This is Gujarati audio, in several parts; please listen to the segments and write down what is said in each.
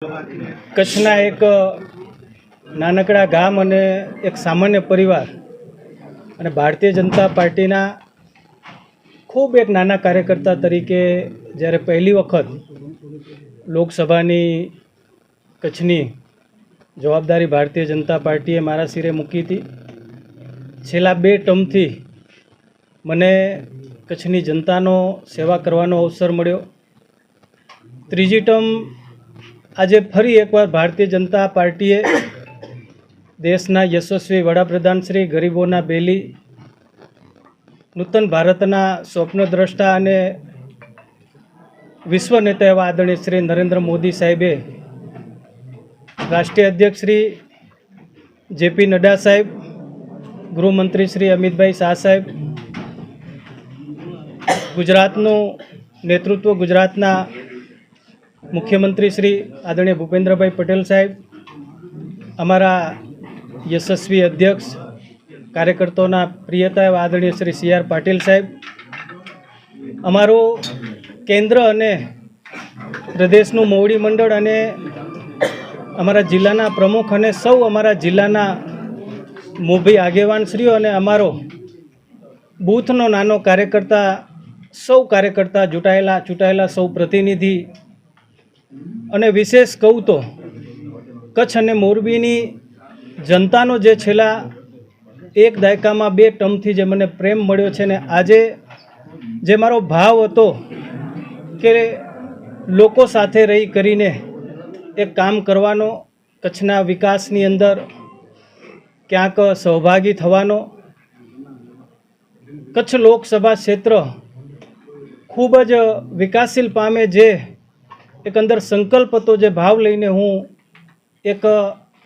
કચ્છના એક નાનકડા ગામ અને એક સામાન્ય પરિવાર અને ભારતીય જનતા પાર્ટીના ખૂબ એક નાના કાર્યકર્તા તરીકે જ્યારે પહેલી વખત લોકસભાની કચ્છની જવાબદારી ભારતીય જનતા પાર્ટીએ મારા સિરે મૂકી હતી. છેલ્લા બે ટર્મથી મને કચ્છની જનતાનો સેવા કરવાનો અવસર મળ્યો. ત્રીજી ટર્મ આજે ફરી એકવાર ભારતીય જનતા પાર્ટીએ દેશના યશસ્વી વડાપ્રધાન શ્રી ગરીબોના બેલી, નૂતન ભારતના સ્વપ્નદ્રષ્ટા અને વિશ્વ નેતા એવા આદરણીય શ્રી નરેન્દ્ર મોદી સાહેબે રાષ્ટ્રીય અધ્યક્ષ શ્રી જેપી નડ્ડા સાહેબ, ગૃહમંત્રી શ્રી અમિતભાઈ શાહ સાહેબ, ગુજરાતનું નેતૃત્વ ગુજરાતના મુખ્યમંત્રી શ્રી આદરણીય ભૂપેન્દ્રભાઈ પટેલ સાહેબ, અમારા યશસ્વી અધ્યક્ષ કાર્યકર્તાઓના પ્રિયતા એવા આદરણીય શ્રી સી આર પાટીલ સાહેબ, અમારું કેન્દ્ર અને પ્રદેશનું મોવડી મંડળ અને અમારા જિલ્લાના પ્રમુખ અને સૌ અમારા જિલ્લાના મોભી આગેવાનશ્રીઓ અને અમારો બૂથનો નાનો કાર્યકર્તા, સૌ કાર્યકર્તા ચૂંટાયેલા ચૂંટાયેલા સૌ પ્રતિનિધિ અને વિશેષ કહું તો કચ્છ અને મોરબીની જનતાનો જે છેલ્લા એક દાયકામાં બે ટર્મથી જે મને પ્રેમ મળ્યો છે ને આજે જે મારો ભાવ હતો કે લોકો સાથે રહી કરીને એક કામ કરવાનો, કચ્છના વિકાસની અંદર ક્યાંક સહભાગી થવાનો, કચ્છ લોકસભા ક્ષેત્ર ખૂબ જ વિકાસશીલ પામે જે એક અંદર સંકલ્પ હતો જે ભાવ લઈને હું એક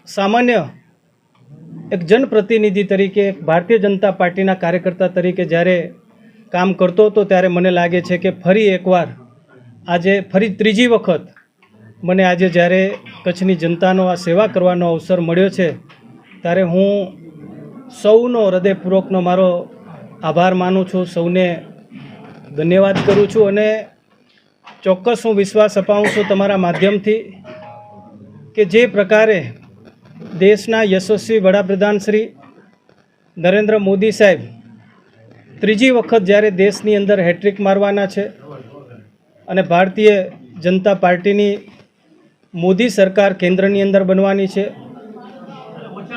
સામાન્ય એક જનપ્રતિનિધિ તરીકે એક ભારતીય જનતા પાર્ટીના કાર્યકર્તા તરીકે જ્યારે કામ કરતો હતો ત્યારે મને લાગે છે કે ફરી એકવાર આજે ફરી ત્રીજી વખત મને આજે જ્યારે કચ્છની જનતાનો આ સેવા કરવાનો અવસર મળ્યો છે, ત્યારે હું સૌનો હૃદયપૂર્વકનો મારો આભાર માનું છું, સૌને ધન્યવાદ કરું છું અને ચોક્કસ હું વિશ્વાસ અપાવું છું તમારા માધ્યમથી કે જે પ્રકારે દેશના યશસ્વી વડાપ્રધાન શ્રી નરેન્દ્ર મોદી સાહેબ ત્રીજી વખત જ્યારે દેશની અંદર હેટ્રિક મારવાના છે અને ભારતીય જનતા પાર્ટીની મોદી સરકાર કેન્દ્રની અંદર બનવાની છે,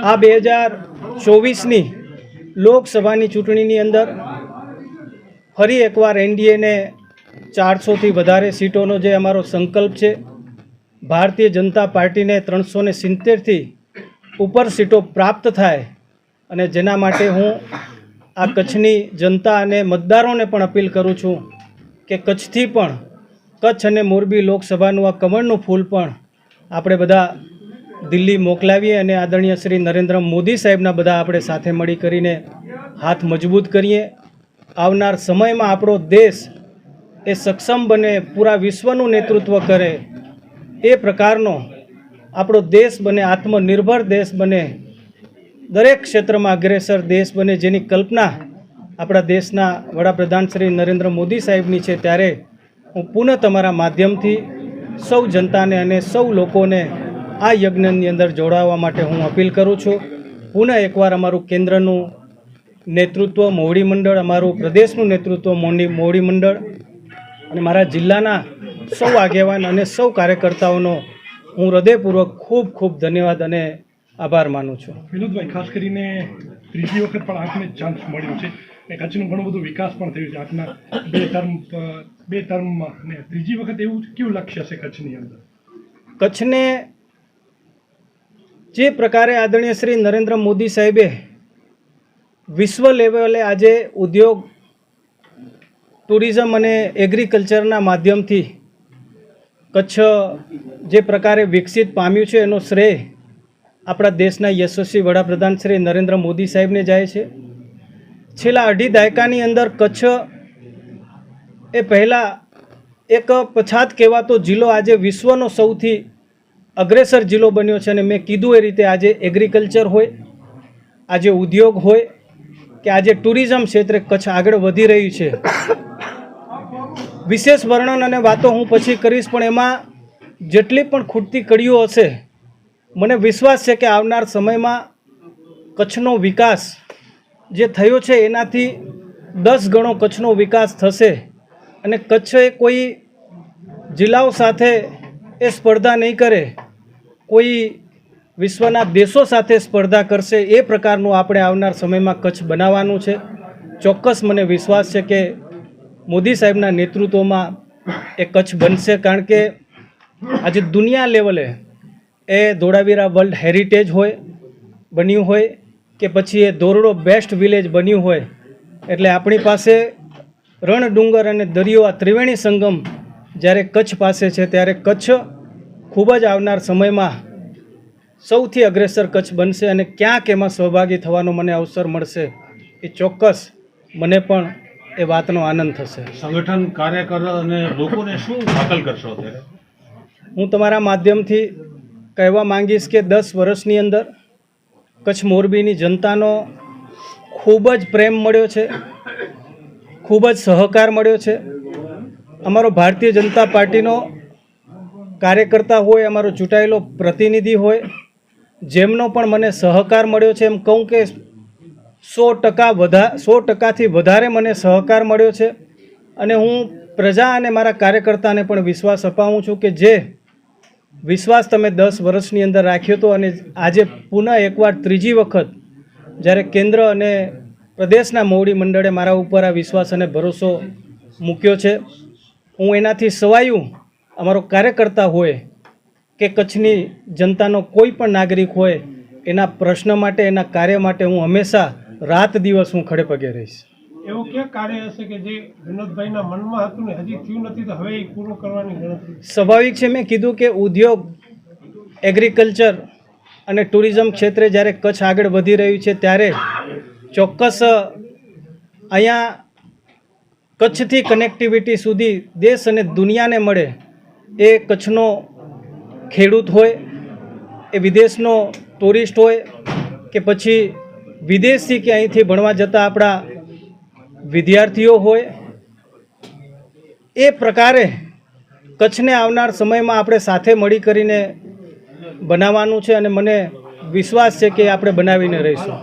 આ બે હજાર ચોવીસની લોકસભાની ચૂંટણીની અંદર ફરી એકવાર એનડીએને ચારસોથી વધારે સીટોનો જે અમારો સંકલ્પ છે, ભારતીય જનતા પાર્ટીને ત્રણસો ને સિત્તેરથી ઉપર સીટો પ્રાપ્ત થાય અને જેના માટે હું આ કચ્છની જનતા અને મતદારોને પણ અપીલ કરું છું કે કચ્છથી પણ, કચ્છ અને મોરબી લોકસભાનું આ કમળનું ફૂલ પણ આપણે બધા દિલ્હી મોકલાવીએ અને આદરણીય શ્રી નરેન્દ્ર મોદી સાહેબના બધા આપણે સાથે મળી કરીને હાથ મજબૂત કરીએ. આવનાર સમયમાં આપણો દેશ એ સક્ષમ બને, પૂરા વિશ્વનું નેતૃત્વ કરે, એ પ્રકારનો આપણો દેશ બને, આત્મનિર્ભર દેશ બને. દરેક ક્ષેત્રમાં અગ્રેસર દેશ બને જેની કલ્પના આપણા દેશના વડાપ્રધાન શ્રી નરેન્દ્ર મોદી સાહેબની છે ત્યારે હું પુનઃ તમારા માધ્યમથી સૌ જનતાને અને સૌ લોકોને આ યજ્ઞની અંદર જોડાવા માટે હું અપીલ કરું છું. પુનઃ એકવાર અમારું કેન્દ્રનું નેતૃત્વ મોવડી મંડળ, અમારું પ્રદેશનું નેતૃત્વ મોડી મોવડી મંડળ અને મારા જિલ્લાના સૌ આગેવાન અને સૌ કાર્યકર્તાઓનો હું હૃદયપૂર્વક ખૂબ ખૂબ ધન્યવાદ અને આભાર માનું છું. વિનોદભાઈ ખાસ કરીને ત્રીજી વખત પણ આપને ચાન્સ મળ્યો છે અને કચ્છનું ઘણું બધું વિકાસ પણ થયું છે આપના બે ટર્મ બે ટર્મમાં ને ત્રીજી વખત એવું કેવું લક્ષ્ય છે કચ્છની અંદર? કચ્છને જે પ્રકારે આદરણીય શ્રી નરેન્દ્ર મોદી સાહેબે વિશ્વ લેવલે આજે ઉદ્યોગ ટુરિઝમ અને એગ્રીકલ્ચરના માધ્યમથી કચ્છ જે પ્રકારે વિકસિત પામ્યું છે, એનો શ્રેય આપણા દેશના યશસ્વી વડાપ્રધાન શ્રી નરેન્દ્ર મોદી સાહેબને જાય છે. છેલ્લા અઢી દાયકાની અંદર કચ્છ એ પહેલાં એક પછાત કહેવાતો જિલ્લો આજે વિશ્વનો સૌથી અગ્રેસર જિલ્લો બન્યો છે અને મેં કીધું એ રીતે આજે એગ્રીકલ્ચર હોય, આજે ઉદ્યોગ હોય કે આજે ટુરિઝમ ક્ષેત્રે કચ્છ આગળ વધી રહ્યું છે. વિશેષ વર્ણન અને વાતો હું પછી કરીશ, પણ એમાં જેટલી પણ ખૂટતી કડીઓ હશે, મને વિશ્વાસ છે કે આવનાર સમયમાં કચ્છનો વિકાસ જે થયો છે, એનાથી દસ ગણો કચ્છનો વિકાસ થશે. અને કચ્છએ કોઈ જિલ્લાઓ સાથે એ સ્પર્ધા નહીં કરે, કોઈ વિશ્વના દેશો સાથે સ્પર્ધા કરશે, એ પ્રકારનું આપણે આવનાર સમયમાં કચ્છ બનાવવાનું છે. ચોક્કસ મને વિશ્વાસ છે કે મોદી સાહેબના નેતૃત્વમાં એ કચ્છ બનશે કારણ કે આજે દુનિયા લેવલે એ ધોળાવીરા વર્લ્ડ હેરિટેજ હોય, બન્યું હોય કે પછી એ ધોરડો બેસ્ટ વિલેજ બન્યું હોય, એટલે આપણી પાસે રણ ડુંગર અને દરિયો આ ત્રિવેણી સંગમ જ્યારે કચ્છ પાસે છે ત્યારે કચ્છ ખૂબ જ આવનાર સમયમાં સૌથી અગ્રેસર કચ્છ બનશે અને ક્યાંક એમાં સહભાગી થવાનો મને અવસર મળશે એ ચોક્કસ મને પણ એ વાતનો આનંદ થશે. સંગઠન કાર્યકર અને લોકોને શું હાકલ કરશો અત્યારે? હું તમારા માધ્યમથી કહેવા માંગીશ કે દસ વર્ષની અંદર કચ્છ મોરબીની જનતાનો ખૂબ જ પ્રેમ મળ્યો છે ખૂબ જ સહકાર મળ્યો છે. અમારો ભારતીય જનતા પાર્ટીનો કાર્યકર્તા હોય અમારો ચૂંટાયેલો પ્રતિનિધિ હોય જેમનો પણ મને સહકાર મળ્યો છે એમ કહું કે સો ટકા વધા, સો ટકાથી વધારે મને સહકાર મળ્યો છે અને હું પ્રજા અને મારા કાર્યકર્તાને પણ વિશ્વાસ અપાવું છું કે જે વિશ્વાસ તમે દસ વર્ષની અંદર રાખ્યો હતો અને આજે પુનઃ એકવાર ત્રીજી વખત જ્યારે કેન્દ્ર અને પ્રદેશના મોવડી મંડળે મારા ઉપર આ વિશ્વાસ અને ભરોસો મૂક્યો છે, હું એનાથી સવાયું. અમારો કાર્યકર્તા હોય કે કચ્છની જનતાનો કોઈ પણ નાગરિક હોય, એના પ્રશ્ન માટે, એના કાર્ય માટે હું હંમેશા રાત દિવસ હું ખડે પગે રહીશ. એવું ક્યાં કાર્ય હશે કે જે વિનોદભાઈના મનમાં હતું ને હજી થયું નથી તો હવે એ પૂરું કરવાની ગણતરી. સ્વાભાવિક છે મેં કીધું કે ઉદ્યોગ એગ્રીકલ્ચર અને ટુરિઝમ ક્ષેત્રે જ્યારે કચ્છ આગળ વધી રહ્યું છે ત્યારે ચોક્કસ અહીંયા કચ્છથી કનેક્ટિવિટી સુધી દેશ અને દુનિયાને મળે એ કચ્છનો ખેડૂત હોય એ વિદેશનો ટુરિસ્ટ હોય કે પછી વિદેશથી કે અહીંથી ભણવા જતા આપણા વિદ્યાર્થીઓ હોય, એ પ્રકારે કચ્છને આવનાર સમયમાં આપણે સાથે મળી કરીને બનાવવાનું છે અને મને વિશ્વાસ છે કે આપણે બનાવીને રહીશું.